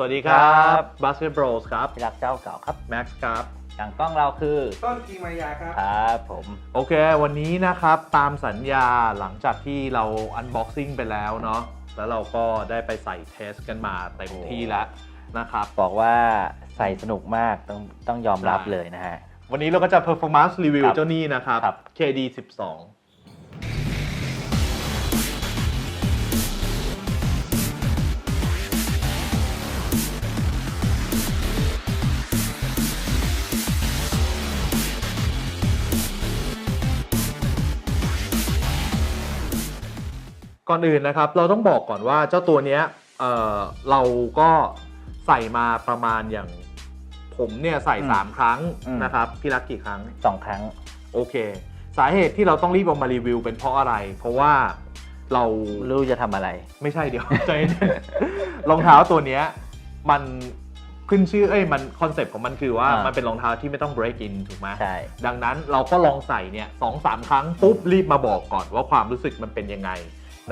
สวัสดีครับครับ Basket Bros ครับพี่รักเจ้าเก่าครับ Max ครับทางกล้องเราคือต้นกีมายาครับครับผม โอเค วันนี้นะครับตามสัญญาหลังจากที่เรา Unboxing ไปแล้วเนาะแล้วเราก็ได้ไปใส่เทสกันมาเต็มที่แล้วนะครับ บอกว่าใส่สนุกมากต้องต้องยอมรับใช่เลยนะฮะ วันนี้เราก็จะ Performance Review ครับเจ้านี่นะครับครับ KD 12 ก่อนอื่นนะครับ เราต้องบอกก่อนว่าเจ้าตัวเนี้ยเอ่อเราก็ใส่มาประมาณอย่างผมเนี่ยใส่อืม3ครั้งอืมนะครับพี่รักกี่ครั้งสองครั้ง โอเค สาเหตุที่เราต้องรีบเอามารีวิวเป็นเพราะอะไร เพราะว่าเราไม่รู้จะทำอะไร ไม่ใช่เดี๋ยวใจเย็นรองเท้าตัวเนี้ยมันขึ้นชื่อเอ้ยมันคอนเซปต์ของมันคือว่าอ่ามัมันเป็นรองเท้าที่ไม่ต้อง break in ถูกไหมใช่ดังนั้นเราก็ลองใส่เนี่ยสองสามครั้งปุ๊บรีบมาบอกก่อนว่าความรู้สึกมันเป็นยังไง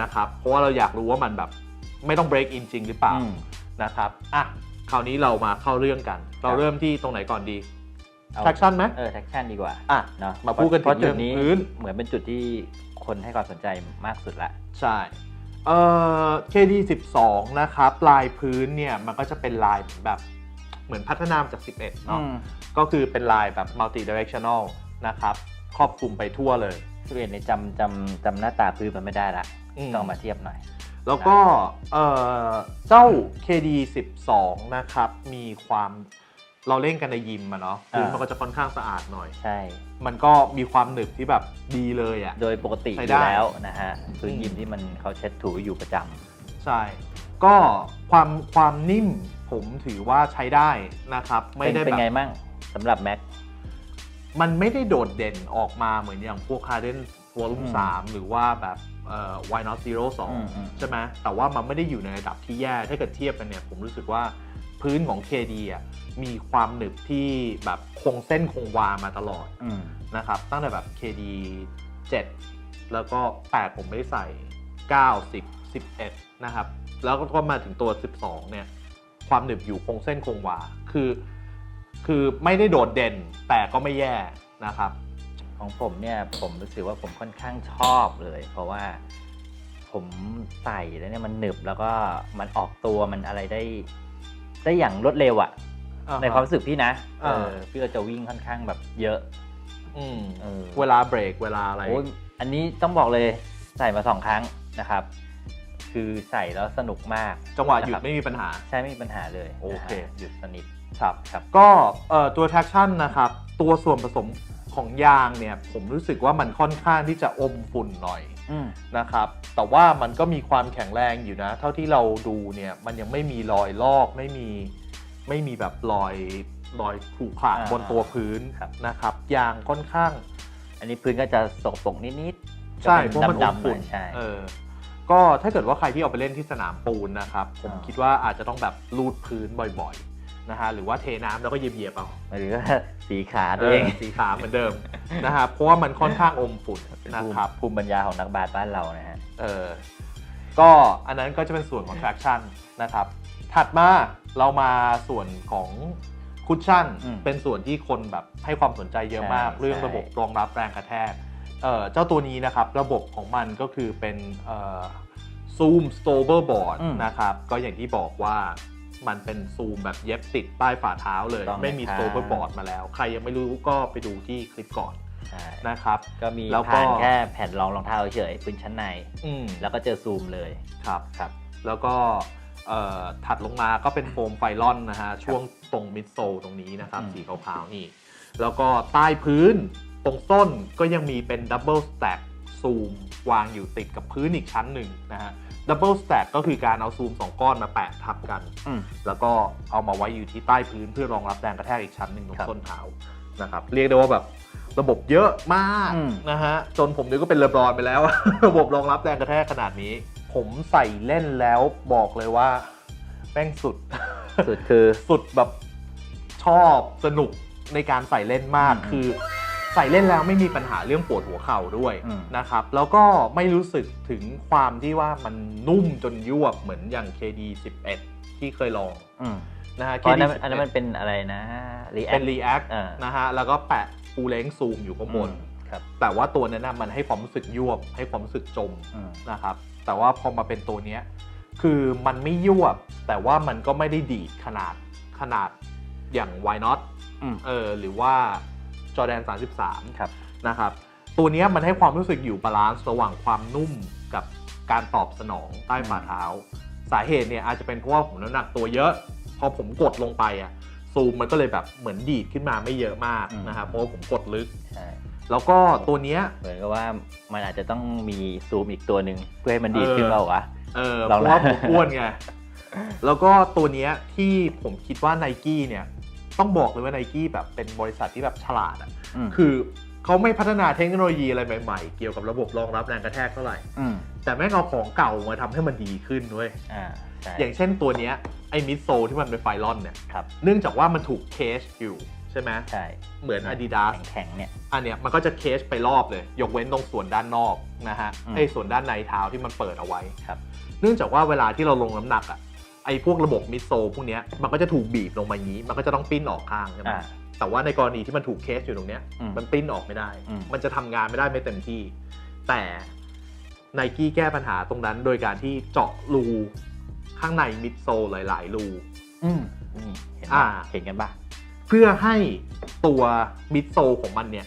นะครับเพราะว่าเราอยากรู้ว่ามันแบบไม่ต้อง break in จริงหรือเปล่าอืม นะครับอะคราวนี้เรามาเข้าเรื่องกัน เราเริ่มที่ตรงไหนก่อนดี เอา traction ไหมเออ traction ดีกว่าอะ เนาะมาพูดกันเพราะถึงจุดนี้เรื่องพื้น เหมือนเป็นจุดที่คนให้ความสนใจมากสุดละ ใช่เอ่อ KD 12 นะครับลายพื้นเนี่ยมันก็จะเป็นลายแบบเหมือนพัฒนามาจาก 11เนาะ ก็คือเป็นลายแบบ multi directional นะครับ ครอบคลุมไปทั่วเลย ทุเรียนในยจำจำจำหน้าตาพื้นมันไม่ได้ละอืม ต้องเอามาเทียบหน่อย แล้วก็เอ่อเจ้า KD 12นะครับ มีความเราเล่นกันในยิมอะเนาะพื้นอ่ามั มันก็จะค่อนข้างสะอาดหน่อย ใช่ มันก็มีความหนึบที่แบบดีเลยอะโดยปกติใช้อได้ ยู่แล้วนะฮะพื้นอืมยิมที่มันเขาเช็ดถูอยู่ประจำ ใช่ ก็ความความนิ่มผมถือว่าใช้ได้นะครับ ไม่เป็นได้เป็นแบบไงมั่งสำหรับแม็ก มันไม่ได้โดดเด่นออกมาเหมือนอย่างพวก Harden Volume อืม3หรือว่าแบบเอ่อ Why Not Zero อืมอืม2ใช่ไหมแต่ว่ามันไม่ได้อยู่ในระดับที่แย่ถ้าเกิดเทียบกันเนี่ยผมรู้สึกว่าพื้นของ KD อะมีความหนึบที่แบบคงเส้นคงวามาตลอดอืมนะครับตั้งแต่แบบ KD 7 แล้วก็ 8 ผมไม่ได้ใส่ 9 10 11 นะครับ แล้วก็มาถึงตัว 12 เนี่ย ความหนึบอยู่คงเส้นคงวา คือ คือไม่ได้โดดเด่นแต่ก็ไม่แย่นะครับ ของผมเนี่ยผมรู้สึกว่าผมค่อนข้างชอบเลย เพราะว่าผมใส่แล้วเนี่ยมันหนึบแล้วก็มันออกตัวมันอะไรได้ ได้อย่างรวดเร็วอะอ่าฮะในความรู้สึกพี่นะเออ่าอพี่ก็จะวิ่งค่อนข้างแบบเยอะอืมเออเวลาเบรกเวลาอะไรโอ้ยอันนี้ต้องบอกเลยใส่มาสองครั้งนะครับ คือใส่แล้วสนุกมาก จังหวะหยุดนคบไม่มีปัญหา ใช่ไม่มีปัญหาเลย โอเคนะฮะหยุดสนิท ครับครับก็เอ่อตัว traction นะครับ ตัวส่วนผสมของยางเนี่ย ผมรู้สึกว่ามันค่อนข้างที่จะอมฝุ่นหน่อยอืมนะครับ แต่ว่ามันก็มีความแข็งแรงอยู่นะ เท่าที่เราดูเนี่ย มันยังไม่มีรอยลอกไม่มีไม่มีแบบรอยรอยขรุขระอ่าบนตัวพื้นครับนะครับ ยางค่อนข้าง อันนี้พื้นก็จะสกปรกนิดๆใช่จะเพราะมันอมดำๆหน่ฝุ่อนยใช่เออก็ถ้าเกิดว่าใครที่เอาไปเล่นที่สนามปูนนะครับ ผมอ่าคิดว่าอาจจะต้องแบบลูดพื้นบ่อยๆ นะฮะหรือว่าเทน้ำแล้วก็เหยียบๆเอาหรือว่าสีขาเอตัวเอองสีขาวเหมือนเดิมนะครับเพราะว่ามันค่อนข้างอมฝุ่นเป็นนะภูมิครับภูมิปัญญาของนักบาสบ้านเรานะฮะเออก็อันนั้นก็จะเป็นส่วนของ traction นะครับ ถัดมาเรามาส่วนของคุชชั่นอืมเป็นส่วนที่คนแบบให้ความสนใจเยอะมากใช่เรื่องใช่ระบบรองรับแรงกระแทกเอ่อเจ้าตัวนี้นะครับ ระบบของมันก็คือเป็นเอ่อซูมสโตเบอร์บอร์ดอืมนะครับ ก็อย่างที่บอกว่า มันเป็นซูมแบบเย็บติดใต้ฝ่าเท้าเลยต้องไม่มีนะสครับโตเบอร์บอร์ดมาแล้ว ใครยังไม่รู้ก็ไปดูที่คลิปก่อนใช่นะครับก็มีแล้วก็ผ่านแค่แผ่นรองรองเท้าเฉยๆพื้นชั้นในอืมแล้วก็เจอซูมเลยครับครับ แล้วก็เอ่อถัดลงมาก็เป็นโฟมไฟลอนนะฮะช่วงตรงมิดโซลตรงนี้นะครับอืมสีขาวๆนี่ แล้วก็ใต้พื้นตรงส้นก็ยังมีเป็นดับเบิลสแต็ก ซูมวางอยู่ติดกับพื้นอีกชั้นหนึ่งนะฮะดับเบิลสแต็กก็คือการเอาซูม 2 ก้อนมาแปะทับกัน อืม แล้วก็เอามาไว้อยู่ที่ใต้พื้นเพื่อรองรับแรงกระแทกอีกชั้นหนึ่งตรงครับ ส้นเท้านะครับเรียกได้ว่าแบบระบบเยอะมากอืม นะฮะจนผมนึกว่าเป็นเลบรอนไปแล้ว ระบบรองรับแรงกระแทกขนาดนี้ ผมใส่เล่นแล้วบอกเลยว่าแม่งสุด สุดคือ สุดแบบชอบสนุกในการใส่เล่นมากอืม คือ ใส่เล่นแล้วไม่มีปัญหาเรื่องปวดหัวเข่าด้วยอืม นะครับ แล้วก็ไม่รู้สึกถึงความที่ว่ามันนุ่มจนยวบเหมือนอย่าง KD 11ที่เคยลองอืมนะฮะ เพราะอันนั้น KD อันนั้นมันเป็นอะไรนะรีแอ เป็คน React อ่านะฮะแล้วก็แปะฟูเลงซูมอยู่ข้างบน ครับแต่ว่าตัวนั้นนะมันให้ความรู้สึกยวบ ให้ความรู้สึกจมอืมนะครับ แต่ว่าพอมาเป็นตัวเนี้ยคือมันไม่ยวบ แต่ว่ามันก็ไม่ได้ดีดขนาดขนาดอย่าง Why Not อืม เออหรือว่า Jordan 33 ครับ นะครับ ตัวเนี้ยมันให้ความรู้สึกอยู่บาลานซ์ระหว่างความนุ่มกับการตอบสนองใต้ฝ่าเท้า สาเหตุเนี่ยอาจจะเป็นเพราะว่าผมน้ำหนักตัวเยอะ พอผมกดลงไปอะซูมมันก็เลยแบบเหมือนดีดขึ้นมาไม่เยอะมากอืมนะครับเพราะว่าผมกดลึกใช่แล้วก็ตัวเนี้ยเหมือนกับว่ามันอาจจะต้องมีซูมอีกตัวหนึ่งเพื่อให้มันดีดเออขึ้นเปล่าวะเออลองเพราะว่านะผมอ้วนไงแล้วก็ตัวเนี้ยที่ผมคิดว่าไนกี้เนี่ย ต้องบอกเลยว่าไนกี้แบบเป็นบริษัทที่แบบฉลาดอะมคือเขาไม่พัฒนาเทคโนโลยีอะไรใหม่ๆ เกี่ยวกับระบบรองรับแรงกระแทกเท่าไหร่อืมแต่แม่งเอาของเก่ามาทำให้มันดีขึ้นเว้ยอ่าใช่อย่างเช่นตัวเนี้ยไอ้มิดโซที่มันเป็นไฟลอนเนี่ยครับเนื่องจากว่ามันถูกเคชอยู่ใช่ไหมใช่เหมือน Adidas แข็งๆเนี่ยอันเนี้ยมันก็จะเคชไปรอบเลย ยกเว้นตรงส่วนด้านนอกนะฮะอืมไอ้ส่วนด้านในเท้าที่มันเปิดเอาไว้ครับ เนื่องจากว่าเวลาที่เราลงน้ำหนักอะ ไอ้พวกระบบมิดโซลพวกเนี้ยมันก็จะถูกบีบลงมาอย่างนี้ มันก็จะต้องปิ้นออกข้างใช่ไหมอ่า แต่ว่าในกรณีที่มันถูกเคสอยู่ตรงเนี้ยอืมมันปิ้นออกไม่ได้ อืม มันจะทำงานไม่ได้ไม่เต็มที่ แต่ไนกี้แก้ปัญหาตรงนั้นโดยการที่เจาะรูข้างในมิดโซลหลาย ๆ รู อืมนี่เห็นอ่าปะเห็นกันปะเพื่อให้ตัวมิดโซลของมันเนี่ย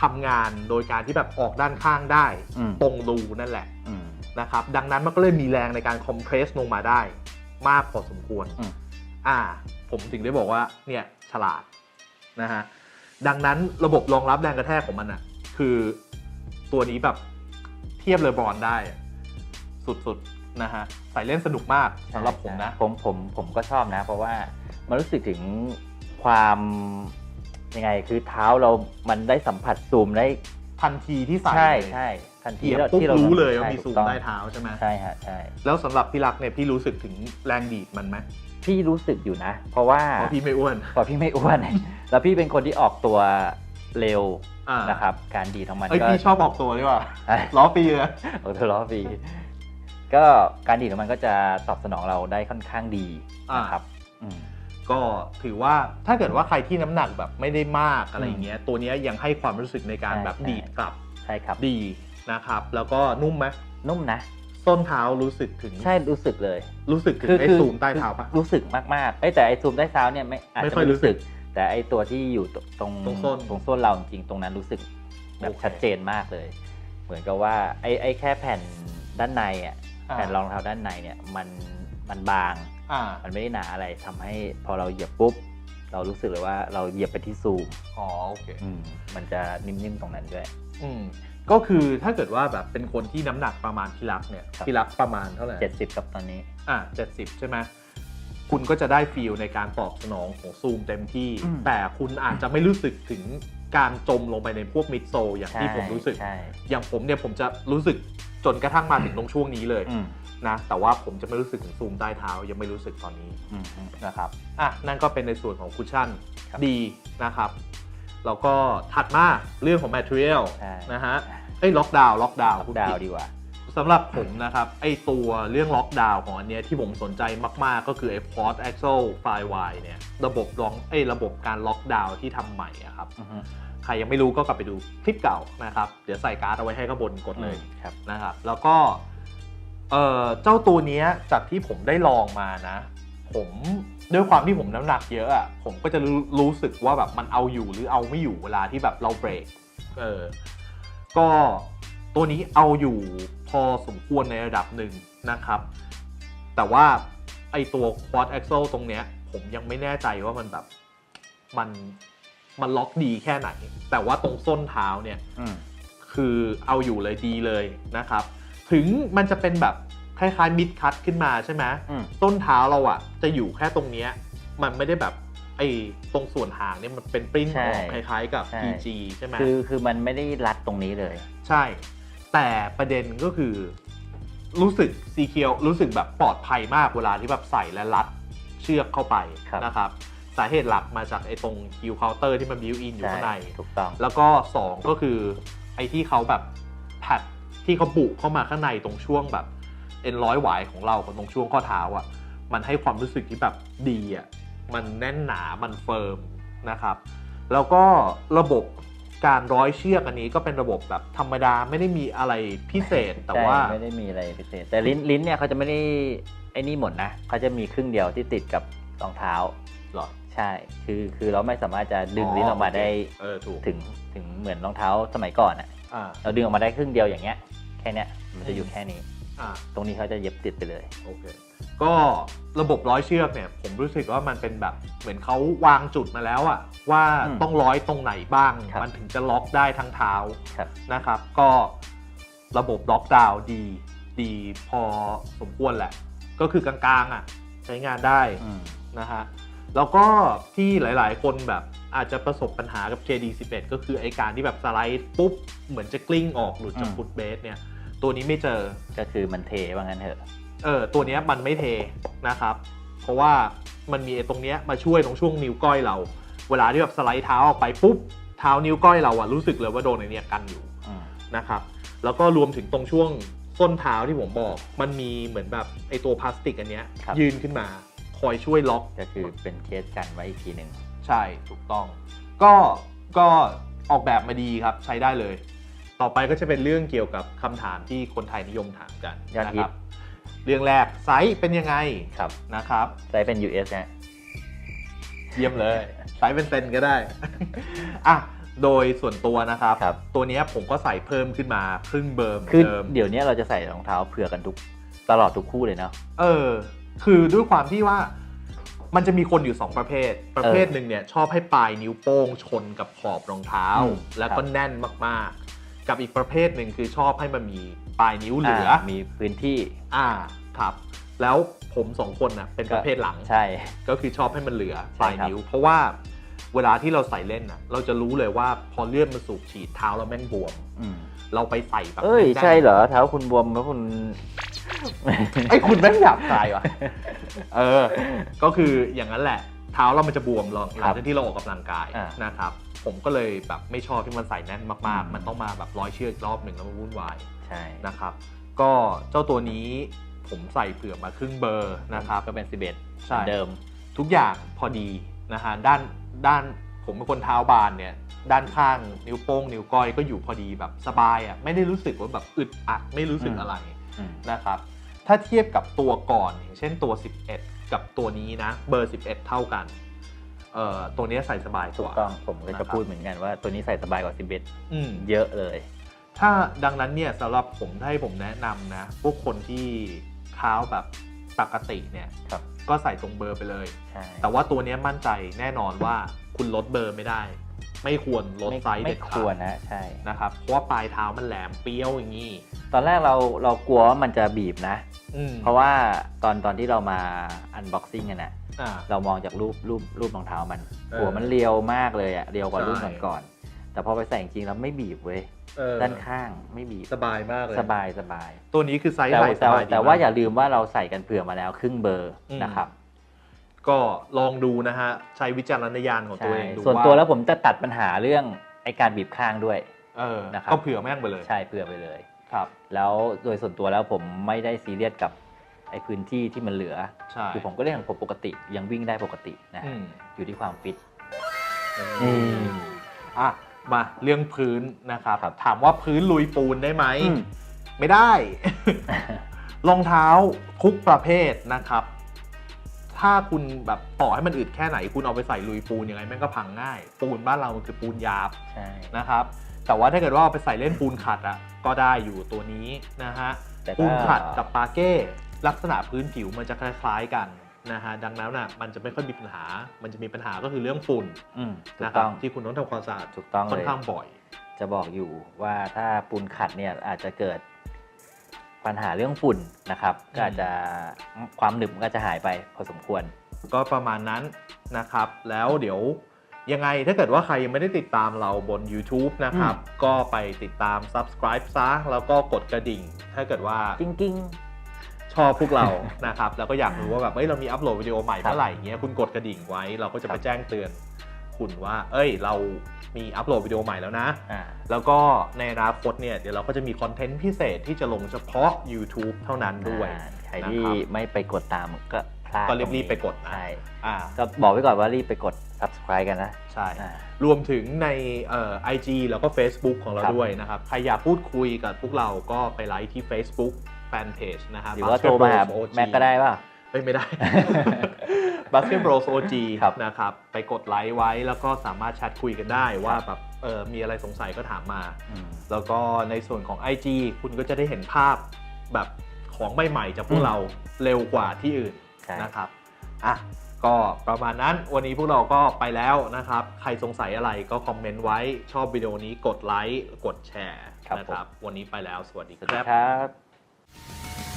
ทำงานโดยการที่แบบออกด้านข้างได้ อืม ตรงรูนั่นแหละอืมนะครับ ดังนั้นมันก็เลยมีแรงในการคอมเพรสลงมาได้ มากพอสมควร อืม อ่า ผมถึงได้บอกว่า เนี่ยฉลาดนะฮะ ดังนั้นระบบรองรับแรงกระแทกของมันอะ คือตัวนี้แบบเทียบเลอบอลได้อะสุดๆนะฮะใส่เล่นสนุกมากสำหรับผมนะ ผมผมผมก็ชอบนะ เพราะว่ามันรู้สึกถึงความยังไงคือเท้าเรามันได้สัมผัสซูมได้ทันทีที่ใส่ใช่เลย ใช่ ทันทีเหยียบเราปุ๊บที่เรารู้เลยว่าใช่มีถูซูกมต้องใต้เท้าใช่ไหมใช่ฮะใช่แล้วสำหรับพี่รักเนี่ยพี่รู้สึกถึงแรงดีดมันไหมพี่รู้สึกอยู่นะ เพราะว่าเพราะพี่ไม่อ้วนพอพี่ไม่อ้วน แล้วพี่เป็นคนที่ออกตัวเร็วอ่านะครับ การดีดของมันเอ้ยก็พี่ชอบออกตัวดีกว่าใช่ล้อปีเลยออกตัวล้อฟรีก็การดีดของมันก็จะตอบสนองเราได้ค่อนข้างดีนะครับอืมก็ถือว่าถ้าเกิดว่าใครที่น้ำหนักแบบไม่ได้มากอะไรอย่างเงี้ยตัวเนี้ยยังให้ความรู้สึกในการใช่แบบใช่ดีดกลับใช่ครับดี นะครับ แล้วก็นุ่มไหมนุ่มนะ ส้นเท้ารู้สึกถึง ใช่รู้สึกเลย รู้สึกถึงไอ้ซูมใต้เท้าปะรู้สึกมากๆเอ้ยแต่ไอ้ซูมใต้เท้าเนี่ยไม่อาจไม่จะค่อยไม่รู้รู้สึสึกกแต่ไอ้ตัวที่อยู่ตรงตรงส้นตรงส้นเราจริงๆตรงนั้นรู้สึกแบบโอเคชัดเจนมากเลย เหมือนกับว่าไอ้ไอ้แค่แผ่นด้านในอะอ่าแผ่นรองเท้าด้านในเนี่ยมันมันบางอ่ามันไม่ได้หนาอะไรทำให้พอเราเหยียบปุ๊บ เรารู้สึกเลยว่าเราเหยียบไปที่ซูมอ๋อโอเคอืมมันจะนิ่มๆตรงนั้นด้วย อืม ก็คือถ้าเกิดว่าแบบเป็นคนที่น้ำหนักประมาณพี่รักเนี่ยครับ พี่รักประมาณเท่าไหร่70กับตอนนี้ อะเจ็ดสิบใช่ไหมคุณก็จะได้ฟีลในการตอบสนองของซูมเต็มที่ อืม แต่คุณอาจจะไม่รู้สึกถึงการจมลงไปในพวกมิดโซลอย่างที่ผมรู้สึก ใช่อย่างผมเนี่ยผมจะรู้สึกจนกระทั่งมาถึงตรงช่วงนี้เลยอืมนะแต่ว่าผมจะไม่รู้สึกถึงซูมใต้เท้ายังไม่รู้สึกตอนนี้ อืมอืม นะครับ อะ นั่นก็เป็นในส่วนของคุชชั่นครับดีนะครับ แล้วก็ถัดมาเรื่องของ Material ใช่ นะฮะ เอ้ยล็อกดาวน์ล็อกดาวน์ล็อกดาวน์ดีกว่าสำหรับผมนะครับ ไอตัวเรื่องล็อกดาวน์ของอันเนี้ยที่ผมสนใจมาก ๆ ก็คือไอ้ Quad Axle Firewire เนี่ยระบบล็อกไอยระบบการล็อกดาวน์ที่ทำใหม่อะครับ อือฮึใครยังไม่รู้ก็กลับไปดูคลิปเก่านะครับ เดี๋ยวใส่การ์ดเอาไว้ให้ข้างบนกดเลยครับ นะครับ แล้วก็เอ่อเจ้าตัวเนี้ยจากที่ผมได้ลองมานะ ผมด้วยความที่ผมน้ำหนักเยอะอะผมก็จะรู้รู้สึกว่าแบบมันเอาอยู่หรือเอาไม่อยู่เวลาที่แบบเราเบรกเออ ก็ตัวนี้เอาอยู่พอสมควรในระดับหนึ่งนะครับ แต่ว่าไอตัว quad axle ตรงเนี้ยผมยังไม่แน่ใจว่ามันแบบมันมันล็อกดีแค่ไหน แต่ว่าตรงส้นเท้าเนี่ยอืมคือเอาอยู่เลยดีเลยนะครับ ถึงมันจะเป็นแบบคล้ายๆมิดคัตขึ้นมาใช่ไหมอืมต้นเท้าเราอะจะอยู่แค่ตรงเนี้ยมันไม่ได้แบบ ไอ้ตรงส่วนหางเนี่ยมันเป็นปริ้นออกคล้ายๆกับใช่ PG ใช่ไหมคือคือมันไม่ได้รัดตรงนี้เลย ใช่ แต่ประเด็นก็คือ รู้สึกซีเคียวรู้สึกแบบปลอดภัยมากเวลาที่แบบใส่และรัดเชือกเข้าไปครับนะครับสาเหตุหลักมาจากไอ้ตรงคิวเคาน์เตอร์ที่มันบิวอินอยู่ข้างในถูกต้องแล้วก็ 2 ก็คือไอ้ที่เขาแบบแพดที่เขาบุเข้ามาข้างในตรงช่วงแบบเอ็นร้อยหวายของเรากับตรงช่วงข้อเท้าอะ่ะ มันให้ความรู้สึกที่แบบดีอะ มันแน่นหนา มันเฟิร์มนะครับ แล้วก็ระบบการร้อยเชือกอันนี้ก็เป็นระบบแบบธรรมดาไม่ได้มีอะไรพิเศษแต่ใช่ว่าไม่ได้มีอะไรพิเศษ แต่ลิ้นลิ้นเนี่ยเขาจะไม่ได้ไอ้นี่หมดนะเขาจะมีครึ่งเดียวที่ติดกับรองเท้าหรอใช่ คือคือเราไม่สามารถจะดึงลิ้นออกมาได้เออถูกถึงถึงเหมือนรองเท้าสมัยก่อนอะอ่าเราดึงออกมาได้ครึ่งเดียวอย่างเงี้ย แค่เนี้ยมันจะอยู่แค่นี้อ่า ตรงนี้เขาจะเย็บติดไปเลย โอเค ก็ระบบร้อยเชือกเนี่ย ผมรู้สึกว่ามันเป็นแบบเหมือนเขาวางจุดมาแล้วอะว่าอืมต้องร้อยตรงไหนบ้าง ครับมันถึงจะล็อกได้ทั้งเท้าครับ นะครับ ก็ระบบล็อกดาวน์ดีดีพอสมควรแหละ ก็คือกลางๆอะใช้งานได้ อืม นะฮะแล้วก็ที่หลายๆ คนแบบอาจจะประสบปัญหากับ KD11 ก็คือไอการที่แบบสไลด์ปุ๊บ เหมือนจะกลิ้งออกหลุดจากอืม ฟุตเบสเนี่ย ตัวนี้ไม่เจอ ก็คือมันเทว่างั้นเถอะ เออตัวเนี้ยมันไม่เทนะครับ เพราะว่ามันมีไอ้ตรงเนี้ยมาช่วยตรงช่วงนิ้วก้อยเรา เวลาที่แบบสไลด์เท้าออกไปปุ๊บเท้านิ้วก้อยเราอะรู้สึกเลยว่าโดนไอ้เนี้ยกันอยู่อืม นะครับ แล้วก็รวมถึงตรงช่วงส้นเท้าที่ผมบอก มันมีเหมือนแบบไอ้ตัวพลาสติกอันเนี้ยครับ ยืนขึ้นมาคอยช่วยล็อก ก็คือเป็นเคสกันไว้อีกทีหนึ่งใช่ถูกต้อง ก็ก็ออกแบบมาดีครับใช้ได้เลย ต่อไปก็จะเป็นเรื่องเกี่ยวกับคำถามที่คนไทยนิยมถามกันยอดนะฮิคตรับเรื่องแรกไซส์เป็นยังไงครับนะครับไซส์เป็น US นะเยี่ยมเลยไซส์เป็นเซนก็ได้อะโดยส่วนตัวนะครับครับตัวเนี้ยผมก็ใส่เพิ่มขึ้นมาครึ่งเบอร์เหมือคือนเดิมเดี๋ยวนี้เราจะใส่รองเท้าเผื่อกันทุกตลอดทุกคู่เลยเนาะเออ คือด้วยความที่ว่ามันจะมีคนอยู่ 2 ประเภท ประเภทหนึ่งเนี่ยชอบให้ปลายนิ้วโป้งชนกับขอบรองเท้าอืมแล้วก็ครับแน่นมากๆ กับอีกประเภทหนึ่งคือชอบให้มันมีปลายนิ้วเหลือามีพื้นที่ อ่าครับ แล้วผมสองคนน่ะเป็นประเภทหลังใช่ ก็คือชอบให้มันเหลือใช่ปลายครับนิ้ว เพราะว่าเวลาที่เราใส่เล่นน่ะ เราจะรู้เลยว่าพอเลือดมันสูบฉีดเท้าเราแม่งบวมอืมเราไปใส่แบบเอ้ยแน่นๆใช่เหรอเท้าคุณบวมแล้วคุณไอ้คุณแม่งหยาบคายวะเออ ก็คืออย่างนั้นแหละ เท้าเรามันจะบวมหลังหลังจากที่เราออกกำลังกายอ่านะครับ ผมก็เลยแบบไม่ชอบที่มันใส่แน่นมากอืมๆมันต้องมาแบบร้อยเชือกอีกรอบหนึ่งแล้วมันวุ่นวายใช่นะครับ ก็เจ้าตัวนี้ผมใส่เผื่อมาครึ่งเบอร์นะครับก็เป็น 11ใช่เหมือนเดิม ทุกอย่างพอดีนะฮะด้านด้านผมเป็นคนเท้าบานเนี่ยด้านข้างนิ้วโป้งนิ้วก้อยก็อยู่พอดีแบบสบายอะ่ะไม่ได้รู้สึกว่าแบบอึดอัดไม่รู้สึกอืมอะไรอืมนะครับ ถ้าเทียบกับตัวก่อนอย่างเช่นตัว 11 กับตัวนี้นะเบอร์ 11 เท่ากัน เอ่อตัวเนี้ยใส่สบายกถูกว่า ต้องผมก็นะครัจะบ พูดเหมือนกันว่าตัวนี้ใส่สบายกว่า อืม11 เยอะเลย ถ้าดังนั้นเนี่ยสำหรับผมถ้าให้ผมแนะนำนะ พวกคนที่เท้าแบบปกติเนี่ยครับ ก็ใส่ตรงเบอร์ไปเลย ใช่แต่ว่าตัวเนี้ยมั่นใจแน่นอนว่าคุณลดเบอร์ไม่ได้ ไม่ควรลดไม่ไซส์ไม่เด็ดคขาวรดนะใช่นะครับเพราะว่าปลายเท้ามันแหลมเปรี้ยวอย่างนี้ ตอนแรกเราเรากลัวว่ามันจะบีบนะอืมเพราะว่าตอนตอนที่เรามาอันบ็อกซิ่งกันนะอ่าเรามองจากรูปรูปรูปรองเท้ามันเออหัวมันเรียวมากเลยอะเรียวกว่าใช่รุ่นก่อนๆแต่พอไปใส่จริงๆแล้วไม่บีบเว้ยเออด้านข้างไม่บีบสบายมากเลยสบายสบาย ตัวนี้คือไซส์แต่ไหล่สแต่บายดีแต่ว่าอย่ามกลืมว่าเราใส่กันเผื่อมาแล้วครึ่งเบอร์อืมนะครับ ก็ลองดูนะฮะ ใช้วิจารณญาณของตัวใช่เองดูส่วนว่าตัวแล้วผมจะตัดปัญหาเรื่องไอการบีบข้างด้วยเออนะครับก็เผื่อแม่งไปเลยใช่เผื่อไปเลยครับ แล้วโดยส่วนตัวแล้วผมไม่ได้ซีเรียสกับไอพื้นที่ที่มันเหลือใช่คือผมก็เล่นของผมปกติยังวิ่งได้ปกตินะอืมอยู่ที่ความฟิตอืมอะมาเรื่องพื้นนะครับครับถามว่าพื้นลุยปูนได้ไหมอืมไม่ได้รองเท้าทุกประเภทนะครับ ถ้าคุณแบบต่อให้มันอึดแค่ไหน คุณเอาไปใส่ลุยปูนยังไงแม่งก็พังง่าย ปูนบ้านเรามันคือปูนหยาบใช่นะครับ แต่ว่าถ้าเกิดว่าเอาไปใส่เล่นปูนขัดอะก็ได้อยู่ตัวนี้นะฮะแต่ปูก็นขัดกับปาเก้ลักษณะพื้นผิวมันจะคล้ายๆกันนะฮะดังนั้นน่ะมันจะไม่ค่อยมีปัญหา มันจะมีปัญหาก็คือเรื่องฝุ่นอืมถูนะกครัต้บองที่คุณต้องทำความสะอาดถูกต้องค่อเลนย ข้างบ่อย จะบอกอยู่ว่าถ้าปูนขัดเนี่ยอาจจะเกิด ปัญหาเรื่องฝุ่นนะครับอืมก็อาจจะความหนึบก็จะหายไปพอสมควร ก็ประมาณนั้นนะครับ แล้วเดี๋ยวยังไงถ้าเกิดว่าใครยังไม่ได้ติดตามเราบน YouTube นะครับ ก็ไปติดตาม subscribe ซะ แล้วก็กดกระดิ่ง ถ้าเกิดว่ากิ้งกิ้งชอบพวกเรานะครับ แล้วก็อยากรู้ว่าแบบเอ้ยเรามีอัปโหลดวิดีโอใหม่ครับเมื่อไหร่เงี้ยคุณกดกระดิ่งไว้ เราก็จะครัไปบแจ้งเตือน คุณว่า เอ้ย เรามีอัปโหลดวิดีโอใหม่แล้วนะ อ่า แล้วก็ในอนาคตเนี่ยเดี๋ยวเราก็จะมีคอนเทนต์พิเศษที่จะลงเฉพาะ YouTube เท่านั้นด้วย อ่าใครนะครับที่ไม่ไปกดตามก็พพลาดก็รีบๆไปกดนะ ใช่อ่าก็บอกไว้ก่อนว่ารีบไปกด subscribe กันนะใช่ อ่า รวมถึงในเอ่อ IG แล้วก็ Facebook ของเราครับ ด้วยนะครับ ใครอยากพูดคุยกับพวกเราก็ไปไลค์ที่ Facebook Fanpage นะครับ หรือว่าโทรมาหา Basketball OG แม็กก็ได้ป่ะ เอ้ยไม่ได้ Basketball OG ครับนะครับไปกดไลค์ไว้แล้วก็สามารถแชทคุยกันได้ว่าแบบเออมีอะไรสงสัยก็ถามมาอืมแล้วก็ในส่วนของ IG คุณก็จะได้เห็นภาพแบบของใหม่ๆจากพวอืกมเราเร็วกว่าที่อื่นใช่นะครับอะก็ประมาณนั้นวันนี้พวกเราก็ไปแล้วนะครับ ใครสงสัยอะไรก็คอมเมนต์ไว้ชอบวิดีโอนี้กดไลค์กดแชร์ครับนะครับ วันนี้ไปแล้วสวัสดีสวัสคดีรับครับ